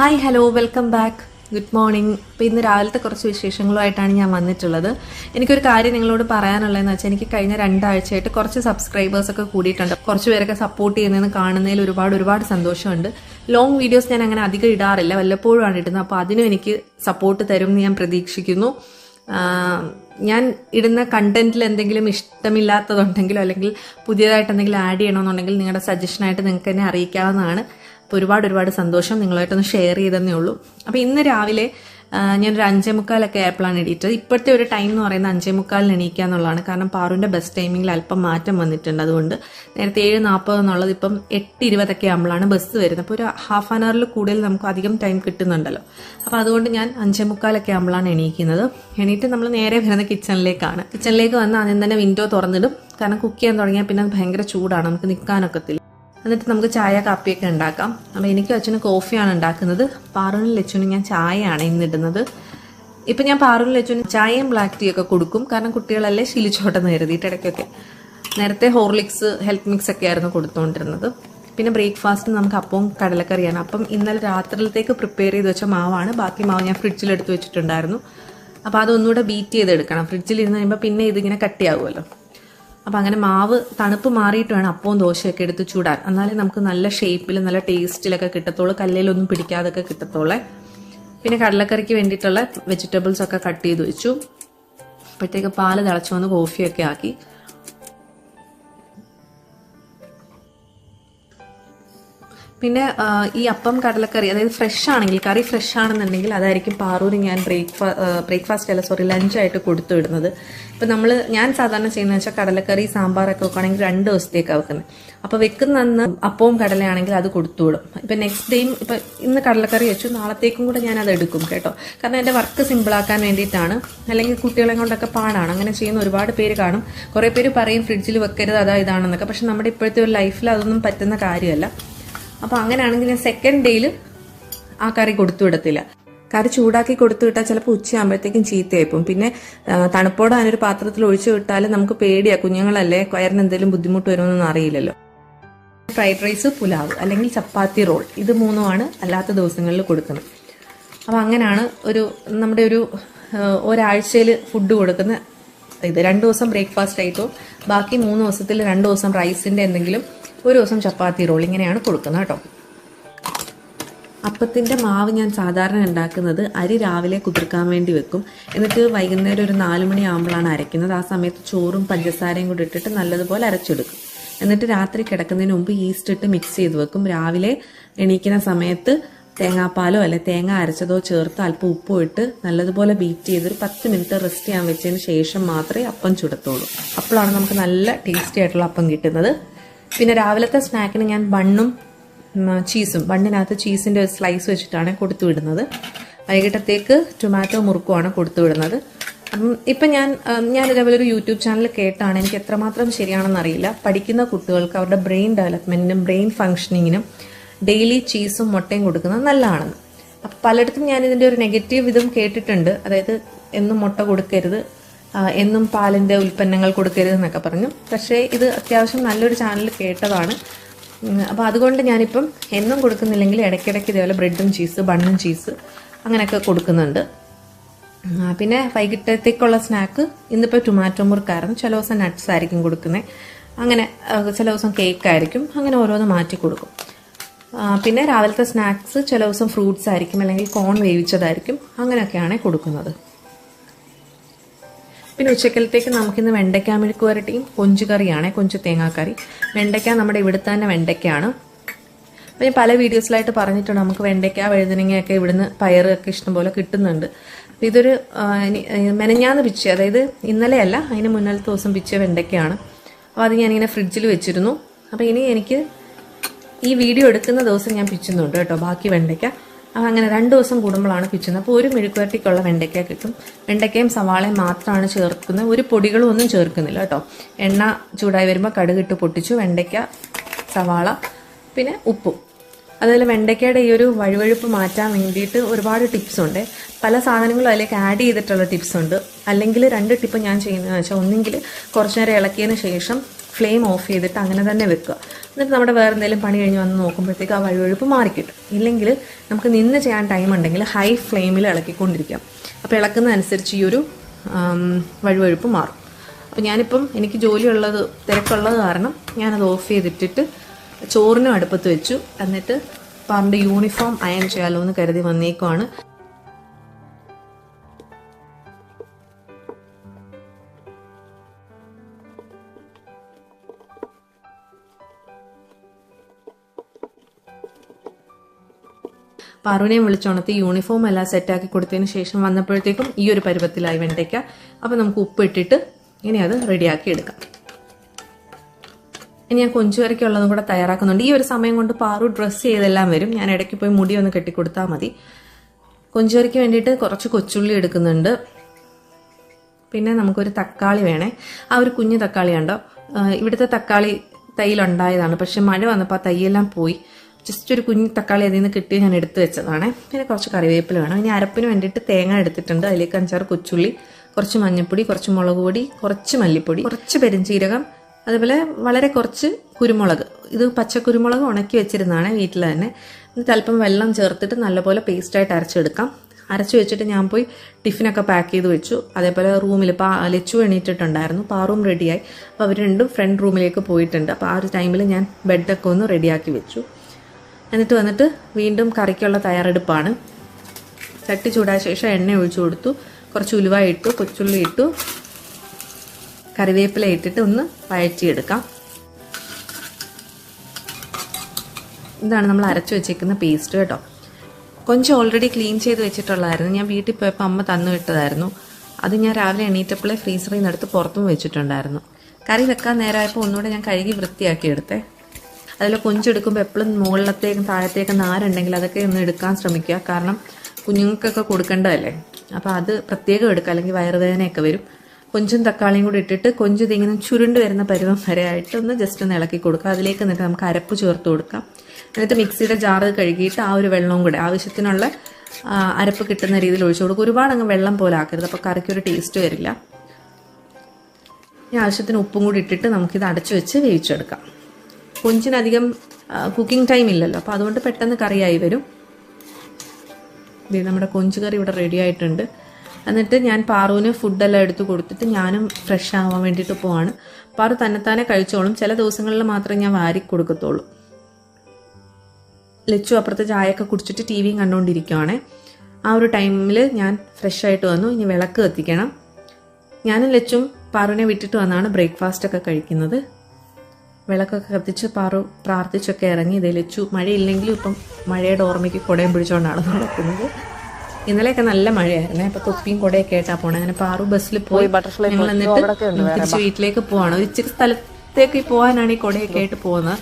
Hi hello welcome back good morning അപ്പോൾ ഇന്ന് രാവിലത്തെ കുറച്ച് വിശേഷങ്ങളുമായിട്ടാണ് ഞാൻ വന്നിട്ടുള്ളത്. എനിക്കൊരു കാര്യം നിങ്ങളോട് പറയാനുള്ളതെന്ന് വെച്ചാൽ എനിക്ക് കഴിഞ്ഞ രണ്ടാഴ്ചയായിട്ട് കുറച്ച് സബ്സ്ക്രൈബേഴ്സൊക്കെ കൂടിയിട്ടുണ്ട്. കുറച്ച് പേരൊക്കെ സപ്പോർട്ട് ചെയ്യുന്നതെന്ന് കാണുന്നതിൽ ഒരുപാട് ഒരുപാട് സന്തോഷമുണ്ട്. ലോങ് വീഡിയോസ് ഞാൻ അങ്ങനെ അധികം ഇടാറില്ല. വല്ലപ്പോഴുമാണ് ഇടുന്നത്. അപ്പോൾ അതിനും എനിക്ക് സപ്പോർട്ട് തരും എന്ന് ഞാൻ പ്രതീക്ഷിക്കുന്നു. ഞാൻ ഇടുന്ന കണ്ടന്റിൽ എന്തെങ്കിലും ഇഷ്ടമില്ലാത്തതുണ്ടെങ്കിലോ അല്ലെങ്കിൽ പുതിയതായിട്ട് എന്തെങ്കിലും ആഡ് ചെയ്യണമെന്നുണ്ടെങ്കിൽ നിങ്ങളുടെ സജഷനായിട്ട് നിങ്ങൾക്ക് എന്നെ അറിയിക്കാവുന്നതാണ്. അപ്പോൾ ഒരുപാട് ഒരുപാട് സന്തോഷം നിങ്ങളായിട്ടൊന്ന് ഷെയർ ചെയ്തെന്നേ ഉള്ളൂ. അപ്പോൾ ഇന്ന് രാവിലെ ഞാനൊരു അഞ്ചേ മുക്കാലൊക്കെ ആയപ്പോഴാണ് എണീറ്റത്. ഇപ്പോഴത്തെ ഒരു ടൈം എന്ന് പറയുന്നത് അഞ്ചേ മുക്കാലിന് എണീക്കുക എന്നുള്ളതാണ്. കാരണം പാറുവിന്റെ ബസ് ടൈമിങ്ങിൽ അല്പം മാറ്റം വന്നിട്ടുണ്ട് അതുകൊണ്ട്. നേരത്തെ ഏഴ് നാൽപ്പത് എന്നുള്ളത് ഇപ്പം എട്ട് ഇരുപതൊക്കെ ആകുമ്പോഴാണ് ബസ് വരുന്നത്. അപ്പോൾ ഒരു ഹാഫ് ആൻ അവറിൽ കൂടുതൽ നമുക്ക് അധികം ടൈം കിട്ടുന്നുണ്ടല്ലോ. അപ്പോൾ അതുകൊണ്ട് ഞാൻ അഞ്ചേ മുക്കാലൊക്കെ ആകുമ്പോഴാണ് എണീക്കുന്നത്. എണീറ്റ് നമ്മൾ നേരെ വരുന്നത് കിച്ചണിലേക്കാണ് കിച്ചണിലേക്ക് വന്ന് ആദ്യം തന്നെ വിൻഡോ തുറന്നിടും. കാരണം കുക്ക് ചെയ്യാൻ തുടങ്ങിയാൽ പിന്നെ ഭയങ്കര ചൂടാണ്. നമുക്ക് നിൽക്കാനൊക്കത്തില്ല എന്നിട്ട് നമുക്ക് ചായ കാപ്പിയൊക്കെ ഉണ്ടാക്കാം. അപ്പോൾ എനിക്കും അച്ഛനും കോഫിയാണ് ഉണ്ടാക്കുന്നത്. പാറുവിനും ലച്ചുവിനും ഞാൻ ചായയാണ് ഇന്നിടുന്നത് ഇപ്പം ഞാൻ പാറുവിനും ലച്ചുവിനും ചായയും ബ്ലാക്ക് ടീ ഒക്കെ കൊടുക്കും. കാരണം കുട്ടികളല്ലേ ശീലിച്ചോട്ടെന്ന് കരുതിയിട്ട് ഇടയ്ക്കൊക്കെ. നേരത്തെ ഹോർലിക്സ് ഹെൽത്ത് മിക്സ് ഒക്കെ ആയിരുന്നു കൊടുത്തുകൊണ്ടിരുന്നത് പിന്നെ ബ്രേക്ക്ഫാസ്റ്റ് നമുക്ക് അപ്പവും കടലക്കറിയാണ്. അപ്പം ഇന്നലെ രാത്രിയിലത്തേക്ക് പ്രിപ്പയർ ചെയ്ത് വെച്ച മാവാണ്. ബാക്കി മാവ് ഞാൻ ഫ്രിഡ്ജിലെടുത്ത് വെച്ചിട്ടുണ്ടായിരുന്നു. അപ്പോൾ അതൊന്നുകൂടെ ബീറ്റ് ചെയ്തെടുക്കണം. ഫ്രിഡ്ജിൽ ഇരുന്ന് കഴിയുമ്പോൾ പിന്നെ ഇതിങ്ങനെ കട്ടിയാവുമല്ലോ അപ്പം അങ്ങനെ മാവ് തണുപ്പ് മാറിയിട്ട് വേണം അപ്പവും ദോശയൊക്കെ എടുത്ത് ചൂടാൻ. എന്നാലേ നമുക്ക് നല്ല ഷേപ്പിൽ നല്ല ടേസ്റ്റിലൊക്കെ കിട്ടത്തുള്ളൂ. കല്ലിലൊന്നും പിടിക്കാതൊക്കെ കിട്ടത്തുള്ളേ. പിന്നെ കടലക്കറിക്ക് വേണ്ടിയിട്ടുള്ള വെജിറ്റബിൾസ് ഒക്കെ കട്ട് ചെയ്ത് വെച്ചു. അപ്പോഴത്തേക്ക് പാൽ തിളച്ചു വന്ന് കോഫിയൊക്കെ ആക്കി. പിന്നെ ഈ അപ്പം കടലക്കറി അതായത് ഫ്രഷ് ആണെങ്കിൽ കറി ഫ്രഷ് ആണെന്നുണ്ടെങ്കിൽ അതായിരിക്കും പാറൂര് ഞാൻ ബ്രേക്ക്ഫാ ബ്രേക്ക്ഫാസ്റ്റ് അല്ല സോറി ലഞ്ചായിട്ട് കൊടുത്തു വിടുന്നത്. ഇപ്പം നമ്മൾ ഞാൻ സാധാരണ ചെയ്യുന്നത് വെച്ചാൽ കടലക്കറി സാമ്പാറൊക്കെ വെക്കുകയാണെങ്കിൽ രണ്ട് ദിവസത്തേക്കാണ് വെക്കുന്നത് അപ്പോൾ വെക്കുന്ന അന്ന് അപ്പവും കടലയാണെങ്കിൽ അത് കൊടുത്തു വിടും. ഇപ്പം നെക്സ്റ്റ് ഡേയും ഇപ്പം ഇന്ന് കടലക്കറി വെച്ചു നാളത്തേക്കും കൂടെ ഞാൻ അത് എടുക്കും കേട്ടോ. കാരണം എന്റെ വർക്ക് സിമ്പിളാക്കാൻ വേണ്ടിയിട്ടാണ്. അല്ലെങ്കിൽ കുട്ടികളെ കൊണ്ടൊക്കെ പാടാണ്. അങ്ങനെ ചെയ്യുന്ന ഒരുപാട് പേര് കാണും. കുറേ പേര് പറയും ഫ്രിഡ്ജിൽ വെക്കരുത് അതാ ഇതാണെന്നൊക്കെ. പക്ഷെ നമ്മുടെ ഇപ്പോഴത്തെ ഒരു ലൈഫിൽ അതൊന്നും പറ്റുന്ന കാര്യമല്ല. അപ്പോൾ അങ്ങനെയാണെങ്കിൽ ഞാൻ സെക്കൻഡ് ഡേയിൽ ആ കറി കൊടുത്തു വിടത്തില്ല. കറി ചൂടാക്കി കൊടുത്തു വിട്ടാൽ ചിലപ്പോൾ ഉച്ചയാകുമ്പോഴത്തേക്കും ചീത്തയായിപ്പോവും. പിന്നെ തണുപ്പോടെ അതിനൊരു പാത്രത്തിൽ ഒഴിച്ചു വിട്ടാൽ നമുക്ക് പേടിയാ. കുഞ്ഞുങ്ങളല്ലേ വയറിന് എന്തെങ്കിലും ബുദ്ധിമുട്ട് വരുമെന്നൊന്നും അറിയില്ലല്ലോ. ഫ്രൈഡ് റൈസ് പുലാവ് അല്ലെങ്കിൽ ചപ്പാത്തി റോൾ ഇത് മൂന്നുമാണ് അല്ലാത്ത ദിവസങ്ങളിൽ കൊടുക്കുന്നത്. അപ്പോൾ അങ്ങനെയാണ് ഒരു നമ്മുടെ ഒരു ഒരാഴ്ചയിൽ ഫുഡ് കൊടുക്കുന്ന ഇത് രണ്ട് ദിവസം ബ്രേക്ക്ഫാസ്റ്റ് ആയിട്ടോ ബാക്കി മൂന്ന് ദിവസത്തിൽ രണ്ട് ദിവസം റൈസിന്റെ എന്തെങ്കിലും ഒരു ദിവസം ചപ്പാത്തി റോൾ ഇങ്ങനെയാണ് കൊടുക്കുന്നത് കേട്ടോ. അപ്പത്തിന്റെ മാവ് ഞാൻ സാധാരണ ഉണ്ടാക്കുന്നത് അരി രാവിലെ കുതിർക്കാൻ വേണ്ടി വെക്കും. എന്നിട്ട് വൈകുന്നേരം ഒരു നാല് മണിയാകുമ്പോഴാണ് അരയ്ക്കുന്നത്. ആ സമയത്ത് ചോറും പഞ്ചസാരയും കൂടി ഇട്ടിട്ട് നല്ലതുപോലെ അരച്ചെടുക്കും. എന്നിട്ട് രാത്രി കിടക്കുന്നതിന് മുമ്പ് ഈസ്റ്റ് ഇട്ട് മിക്സ് ചെയ്ത് വെക്കും. രാവിലെ എണീക്കുന്ന സമയത്ത് തേങ്ങാപ്പാലോ അല്ലെ തേങ്ങ അരച്ചതോ ചേർത്ത് അല്പം ഉപ്പും ഇട്ട് നല്ലതുപോലെ ബീറ്റ് ചെയ്ത് ഒരു പത്ത് മിനിറ്റ് റെസ്റ്റ് ചെയ്യാൻ വെച്ചതിന് ശേഷം മാത്രമേ അപ്പം ചുടത്തുള്ളൂ. അപ്പോഴാണ് നമുക്ക് നല്ല ടേസ്റ്റി ആയിട്ടുള്ള അപ്പം കിട്ടുന്നത്. പിന്നെ രാവിലത്തെ സ്നാക്കിന് ഞാൻ ബണ്ണും ചീസും ബണ്ണിനകത്ത് ചീസിന്റെ ഒരു സ്ലൈസ് വെച്ചിട്ടാണ് കൊടുത്തു വിടുന്നത്. വൈകിട്ടത്തേക്ക് ടൊമാറ്റോ മുറുക്കുമാണ് കൊടുത്തു വിടുന്നത്. അപ്പം ഇപ്പം ഞാൻ ഞാൻ ഇതേപോലെ ഒരു യൂട്യൂബ് ചാനൽ കേട്ടാണ് എനിക്ക് എത്രമാത്രം ശരിയാണെന്ന് അറിയില്ല. പഠിക്കുന്ന കുട്ടികൾക്ക് അവരുടെ ബ്രെയിൻ ഡെവലപ്മെന്റിനും ബ്രെയിൻ ഫങ്ഷനിങ്ങിനും ഡെയിലി ചീസും മുട്ടയും കൊടുക്കുന്നത് നല്ലതാണെന്ന്. അപ്പം പലയിടത്തും ഞാൻ ഇതിന്റെ ഒരു നെഗറ്റീവ് ഇതും കേട്ടിട്ടുണ്ട്. അതായത് എന്നും മുട്ട കൊടുക്കരുത് എന്നും പാലിന്റെ ഉൽപ്പന്നങ്ങൾ കൊടുക്കരുത് എന്നൊക്കെ പറഞ്ഞു. പക്ഷേ ഇത് അത്യാവശ്യം നല്ലൊരു ചാനൽ കേട്ടതാണ്. അപ്പോൾ അതുകൊണ്ട് ഞാനിപ്പം എന്നും കൊടുക്കുന്നില്ലെങ്കിൽ ഇടയ്ക്കിടയ്ക്ക് ഇതേപോലെ ബ്രെഡും ചീസ് ബണ്ണും ചീസ് അങ്ങനെയൊക്കെ കൊടുക്കുന്നുണ്ട്. പിന്നെ വൈകിട്ടത്തേക്കുള്ള സ്നാക്ക് ഇന്നിപ്പോൾ ടൊമാറ്റോ മുറുക്കായിരുന്നു. ചില ദിവസം നട്ട്സ് ആയിരിക്കും കൊടുക്കുന്നത് അങ്ങനെ ചില ദിവസം കേക്ക് ആയിരിക്കും. അങ്ങനെ ഓരോന്ന് മാറ്റി കൊടുക്കും. പിന്നെ രാവിലത്തെ സ്നാക്സ് ചില ദിവസം ഫ്രൂട്ട്സ് ആയിരിക്കും. അല്ലെങ്കിൽ കോൺ വേവിച്ചതായിരിക്കും. അങ്ങനെയൊക്കെയാണ് കൊടുക്കുന്നത്. പിന്നെ ഉച്ചക്കലത്തേക്ക് നമുക്കിന്ന് വെണ്ടയ്ക്ക മെഴുക്ക് വരട്ടിയും കൊഞ്ച് കറിയാണ് കൊഞ്ച് തേങ്ങാക്കറി. വെണ്ടയ്ക്ക നമ്മുടെ ഇവിടുത്തെ തന്നെ വെണ്ടയ്ക്കയാണ്. അപ്പോൾ ഞാൻ പല വീഡിയോസിലായിട്ട് പറഞ്ഞിട്ടുണ്ട് നമുക്ക് വെണ്ടയ്ക്ക വഴുതനങ്ങയൊക്കെ ഇവിടുന്ന് പയറൊക്കെ ഇഷ്ടംപോലെ കിട്ടുന്നുണ്ട്. അപ്പോൾ ഇതൊരു മെനഞ്ഞാന്ന് പിച്ച അതായത് ഇന്നലെയല്ല അതിന് മുന്നാലത്തെ ദിവസം പിച്ച വെണ്ടയ്ക്കയാണ്. അപ്പോൾ അത് ഞാനിങ്ങനെ ഫ്രിഡ്ജിൽ വെച്ചിരുന്നു. അപ്പോൾ ഇനി എനിക്ക് ഈ വീഡിയോ എടുക്കുന്ന ദിവസം ഞാൻ പിച്ചുന്നുണ്ട് കേട്ടോ ബാക്കി വെണ്ടയ്ക്ക. അപ്പം അങ്ങനെ രണ്ട് ദിവസം കൂടുമ്പോഴാണ് പിച്ചുന്നത്. അപ്പോൾ ഒരു മെഴുക്കുവരട്ടിക്കുള്ള വെണ്ടയ്ക്ക കിട്ടും. വെണ്ടയ്ക്കയും സവാളയും മാത്രമാണ് ചേർക്കുന്നത്. ഒരു പൊടികളും ഒന്നും ചേർക്കുന്നില്ല കേട്ടോ. എണ്ണ ചൂടായി വരുമ്പോൾ കടുകിട്ട് പൊട്ടിച്ചു. വെണ്ടയ്ക്ക സവാള പിന്നെ ഉപ്പും. അതുപോലെ വെണ്ടയ്ക്കയുടെ ഈ ഒരു വഴുവഴുപ്പ് മാറ്റാൻ വേണ്ടിയിട്ട് ഒരുപാട് ടിപ്സ് ഉണ്ട്. പല സാധനങ്ങളും അതിലേക്ക് ആഡ് ചെയ്തിട്ടുള്ള ടിപ്സ് ഉണ്ട്. അല്ലെങ്കിൽ രണ്ട് ടിപ്പ് ഞാൻ ചെയ്യുന്നതെന്ന് വെച്ചാൽ ഒന്നെങ്കിൽ കുറച്ചു നേരം ഇളക്കിയതിന് ശേഷം ഫ്ലെയിം ഓഫ് ചെയ്തിട്ട് അങ്ങനെ തന്നെ വെക്കുക. എന്നിട്ട് നമ്മുടെ വേറെ എന്തെങ്കിലും പണി കഴിഞ്ഞ് വന്ന് നോക്കുമ്പോഴത്തേക്ക് ആ വഴുവഴുപ്പ് മാറിക്കിട്ടും. ഇല്ലെങ്കിൽ നമുക്ക് നിന്ന് ചെയ്യാൻ ടൈം ഉണ്ടെങ്കിൽ ഹൈ ഫ്ലെയിമിൽ ഇളക്കിക്കൊണ്ടിരിക്കാം. അപ്പോൾ ഇളക്കുന്നതനുസരിച്ച് ഈ ഒരു വഴുവഴുപ്പ് മാറും. അപ്പോൾ ഞാനിപ്പം എനിക്ക് ജോലിയുള്ളത് തിരക്കുള്ളത് കാരണം ഞാനത് ഓഫ് ചെയ്തിട്ടിട്ട് ചോറിനും അടുപ്പത്ത് വെച്ചു. എന്നിട്ട് പാറിന്റെ യൂണിഫോം അയൺ ചെയ്യാമല്ലോ എന്ന് കരുതി വന്നേക്കുവാണ്. പാറുവിനെയും വിളിച്ചുണർത്തി യൂണിഫോം എല്ലാം സെറ്റാക്കി കൊടുത്തതിന് ശേഷം വന്നപ്പോഴത്തേക്കും ഈ ഒരു പരുവത്തിലായി വെണ്ടയ്ക്ക. അപ്പോൾ നമുക്ക് ഉപ്പ് ഇട്ടിട്ട് ഇനി അത് റെഡിയാക്കി എടുക്കാം. ഇനി ഞാൻ കൊഞ്ചുവരയ്ക്കുള്ളതും കൂടെ തയ്യാറാക്കുന്നുണ്ട്. ഈ ഒരു സമയം കൊണ്ട് പാറു ഡ്രസ്സ് ചെയ്തെല്ലാം വരും. ഞാൻ ഇടയ്ക്ക് പോയി മുടി ഒന്ന് കെട്ടിക്കൊടുത്താൽ മതി. കൊഞ്ചുവരയ്ക്ക് വേണ്ടിയിട്ട് കുറച്ച് കൊച്ചുള്ളി എടുക്കുന്നുണ്ട്. പിന്നെ നമുക്കൊരു തക്കാളി വേണേ. ആ ഒരു കുഞ്ഞു തക്കാളി ഉണ്ടോ ഇവിടുത്തെ തക്കാളി തൈയിലുണ്ടായതാണ്. പക്ഷെ മഴ വന്നപ്പോൾ ആ തൈയെല്ലാം പോയി. ജസ്റ്റ് ഒരു കുഞ്ഞു തക്കാളി അതിൽ നിന്ന് കിട്ടി ഞാൻ എടുത്തു വെച്ചതാണ്. പിന്നെ കുറച്ച് കറിവേപ്പില വേണം. ഇനി അരപ്പിന് വേണ്ടിയിട്ട് തേങ്ങ എടുത്തിട്ടുണ്ട്. അതിലേക്ക് അഞ്ചാറ് കൊച്ചുള്ളി കുറച്ച് മഞ്ഞൾപ്പൊടി കുറച്ച് മുളക് പൊടി കുറച്ച് മല്ലിപ്പൊടി കുറച്ച് പെരുംജീരകം അതുപോലെ വളരെ കുറച്ച് കുരുമുളക്. ഇത് പച്ചക്കുരുമുളക് ഉണക്കി വെച്ചിരുന്നതാണ് വീട്ടിൽ തന്നെ. എന്നിട്ട് അല്പം വെള്ളം ചേർത്തിട്ട് നല്ലപോലെ പേസ്റ്റായിട്ട് അരച്ചെടുക്കാം. അരച്ചു വെച്ചിട്ട് ഞാൻ പോയി ടിഫിനൊക്കെ പാക്ക് ചെയ്ത് വെച്ചു. അതേപോലെ റൂമിൽ പാ ലച്ചു എണീറ്റിട്ടുണ്ടായിരുന്നു. അപ്പോൾ ആ റൂം റെഡിയായി അപ്പോൾ അവർ രണ്ടും ഫ്രണ്ട് റൂമിലേക്ക് പോയിട്ടുണ്ട്. അപ്പോൾ ആ ഒരു ടൈമിൽ ഞാൻ ബെഡൊക്കെ ഒന്ന് റെഡിയാക്കി വെച്ചു. എന്നിട്ട് വന്നിട്ട് വീണ്ടും കറിക്കുള്ള തയ്യാറെടുപ്പാണ്. ചട്ടി ചൂടായ ശേഷം എണ്ണ ഒഴിച്ചു കൊടുത്തു. കുറച്ച് ഉലുവ ഇട്ടു കൊച്ചുള്ളി ഇട്ടു. കറിവേപ്പില ഇട്ടിട്ട് ഒന്ന് വഴറ്റിയെടുക്കാം. ഇതാണ് നമ്മൾ അരച്ചു വെച്ചേക്കുന്ന പേസ്റ്റ് കേട്ടോ. കൊഞ്ച് ഓൾറെഡി ക്ലീൻ ചെയ്ത് വെച്ചിട്ടുള്ളതായിരുന്നു. ഞാൻ വീട്ടിൽ പോയപ്പോൾ അമ്മ തന്നു വിട്ടതായിരുന്നു അത് ഞാൻ രാവിലെ എണീറ്റപ്പോഴേ ഫ്രീസറിൽ നിന്ന് എടുത്ത് പുറത്തും വെച്ചിട്ടുണ്ടായിരുന്നു. കറി വെക്കാൻ നേരമായപ്പോൾ ഒന്നുകൂടെ ഞാൻ കഴുകി വൃത്തിയാക്കി എടുത്തേ അതിൽ കൊഞ്ചെടുക്കുമ്പോൾ എപ്പോഴും മുകളിലത്തേക്കും താഴത്തേക്കും നാരുണ്ടെങ്കിൽ അതൊക്കെ ഒന്ന് എടുക്കാൻ ശ്രമിക്കുക. കാരണം കുഞ്ഞുങ്ങൾക്കൊക്കെ കൊടുക്കേണ്ടതല്ലേ? അപ്പോൾ അത് പ്രത്യേകം എടുക്കുക. അല്ലെങ്കിൽ വയറുവേദനയൊക്കെ വരും. കൊഞ്ചും തക്കാളിയും കൂടി ഇട്ടിട്ട് കൊഞ്ച് ഇതിങ്ങനെ ചുരുണ്ട് വരുന്ന പരുവം വരെ ആയിട്ട് ഒന്ന് ജസ്റ്റ് ഒന്ന് ഇളക്കി കൊടുക്കുക. അതിലേക്ക് എന്നിട്ട് നമുക്ക് അരപ്പ് ചേർത്ത് കൊടുക്കാം. എന്നിട്ട് മിക്സിയുടെ ജാറ് കഴുകിയിട്ട് ആ ഒരു വെള്ളവും കൂടെ ആവശ്യത്തിനുള്ള അരപ്പ് കിട്ടുന്ന രീതിയിൽ ഒഴിച്ചു കൊടുക്കുക. ഒരുപാട് അങ്ങ് വെള്ളം പോലെ ആക്കരുത്. അപ്പോൾ കറിക്കൊരു ടേസ്റ്റ് വരില്ല. ഇനി ആവശ്യത്തിന് ഉപ്പും കൂടി ഇട്ടിട്ട് നമുക്കിത് അടച്ചു വെച്ച് വേവിച്ചെടുക്കാം. കൊഞ്ചിനധികം കുക്കിംഗ് ടൈം ഇല്ലല്ലോ. അപ്പോൾ അതുകൊണ്ട് പെട്ടെന്ന് കറിയായി വരും. നമ്മുടെ കൊഞ്ച് കറി ഇവിടെ റെഡി ആയിട്ടുണ്ട്. എന്നിട്ട് ഞാൻ പാറുവിന് ഫുഡെല്ലാം എടുത്തു കൊടുത്തിട്ട് ഞാനും ഫ്രഷ് ആവാൻ വേണ്ടിയിട്ട് പോവാണ്. പാറു തന്നെത്താനെ കഴിച്ചോളും. ചില ദിവസങ്ങളിൽ മാത്രമേ ഞാൻ വാരി കൊടുക്കത്തുള്ളൂ. ലച്ചു അപ്പുറത്തെ ചായയൊക്കെ കുടിച്ചിട്ട് ടി വിയും കണ്ടുകൊണ്ടിരിക്കുവാണ് ആ ഒരു ടൈമിൽ ഞാൻ ഫ്രഷ് ആയിട്ട് വന്നു. ഇനി വിളക്ക് കത്തിക്കണം. ഞാനും ലച്ചും പാറുവിനെ വിട്ടിട്ട് വന്നാണ് ബ്രേക്ക്ഫാസ്റ്റ് ഒക്കെ കഴിക്കുന്നത്. വിളക്കൊക്കെ കത്തിച്ച് പാറു പ്രാർത്ഥിച്ചൊക്കെ ഇറങ്ങി തെളിച്ചു മഴയില്ലെങ്കിലും ഇപ്പം മഴയുടെ ഓർമ്മയ്ക്ക് കുടയും പിടിച്ചുകൊണ്ടാണ് നടക്കുന്നത്. ഇന്നലെയൊക്കെ നല്ല മഴയായിരുന്നു. അപ്പൊ തൊപ്പിയും കുടയൊക്കെ ആയിട്ടാ പോണേ. അങ്ങനെ പാറു ബസ്സിൽ പോയി. ഞങ്ങൾ എന്നിട്ട് തിരിച്ച് വീട്ടിലേക്ക് പോവാണ്. ഒരു ഇച്ചിരി സ്ഥലത്തേക്ക് പോകാനാണ് ഈ കുടയൊക്കെ ആയിട്ട് പോകുന്നത്.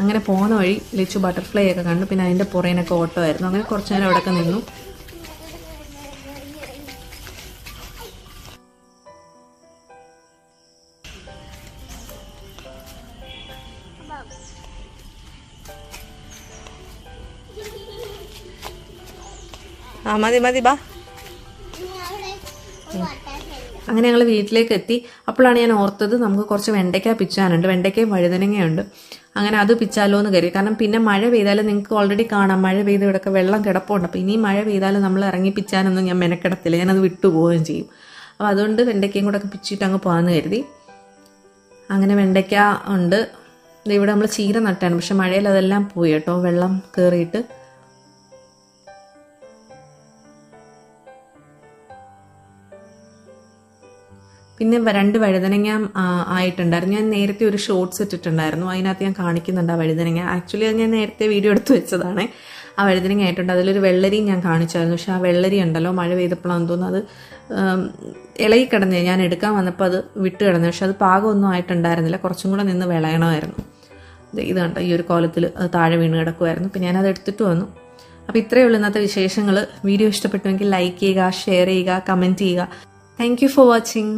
അങ്ങനെ പോകുന്ന വഴി ലിച്ചു ബട്ടർഫ്ലൈ ഒക്കെ കണ്ടു. പിന്നെ അതിന്റെ പുറേനൊക്കെ ഓട്ടോ ആയിരുന്നു അങ്ങനെ കുറച്ചു നേരം അവിടെയൊക്കെ നിന്നു. ആ മതി മതി ബാ. അങ്ങനെ ഞങ്ങൾ വീട്ടിലേക്ക് എത്തി അപ്പോഴാണ് ഞാൻ ഓർത്തത് നമുക്ക് കുറച്ച് വെണ്ടയ്ക്ക പിച്ചാനുണ്ട്. വെണ്ടയ്ക്കയും വഴുതനങ്ങയുണ്ട്. അങ്ങനെ അത് പിച്ചാലോ എന്ന് കരുതി. കാരണം പിന്നെ മഴ പെയ്താലും നിങ്ങൾക്ക് ഓൾറെഡി കാണാം. മഴ പെയ്ത് ഇവിടെയൊക്കെ വെള്ളം കിടപ്പുണ്ട്. അപ്പോൾ ഇനി മഴ പെയ്താലും നമ്മൾ ഇറങ്ങി പിച്ചാനൊന്നും ഞാൻ മെനക്കിടത്തില്ല. ഞാനത് വിട്ടുപോവുകയും ചെയ്യും. അപ്പോൾ അതുകൊണ്ട് വെണ്ടയ്ക്കയും കൂടെ ഒക്കെ പിച്ചിട്ട് അങ്ങ് പോകാമെന്ന് കരുതി. അങ്ങനെ വെണ്ടയ്ക്ക ഉണ്ട്. ഇവിടെ നമ്മൾ ചീര നട്ടാണ്. പക്ഷെ മഴയിൽ അതെല്ലാം പോയി കേട്ടോ. വെള്ളം കയറിയിട്ട് പിന്നെ രണ്ട് വഴുതനങ്ങ ആയിട്ടുണ്ടായിരുന്നു. ഞാൻ നേരത്തെ ഒരു ഷോർട്സ് ഇട്ടിട്ടുണ്ടായിരുന്നു. അതിനകത്ത് ഞാൻ കാണിക്കുന്നുണ്ട് ആ വഴുതനങ്ങ. ആക്ച്വലി അത് ഞാൻ നേരത്തെ വീഡിയോ എടുത്ത് വെച്ചതാണ്. ആ വഴുതനങ്ങ ആയിട്ടുണ്ട്. അതിലൊരു വെള്ളരിയും ഞാൻ കാണിച്ചായിരുന്നു. പക്ഷെ ആ വെള്ളരി ഉണ്ടല്ലോ മഴ പെയ്തപ്പോഴാണ് തോന്നുന്നു. അത് ഇളകി കിടന്നു ഞാൻ എടുക്കാൻ വന്നപ്പോൾ അത് വിട്ട് കിടന്നു. പക്ഷെ അത് പാകമൊന്നും ആയിട്ടുണ്ടായിരുന്നില്ല. കുറച്ചും കൂടെ നിന്ന് വിളയണമായിരുന്നു. ഇത് കണ്ടോ ഈ ഒരു കോലത്തിൽ അത് താഴെ വീണ് കിടക്കുമായിരുന്നു അപ്പം ഞാനത് എടുത്തിട്ട് വന്നു. അപ്പോൾ ഇത്രയേ ഉള്ളൂ ഇന്നത്തെ വിശേഷങ്ങൾ. വീഡിയോ ഇഷ്ടപ്പെട്ടുവെങ്കിൽ ലൈക്ക് ചെയ്യുക ഷെയർ ചെയ്യുക കമന്റ് ചെയ്യുക. Thank for watching.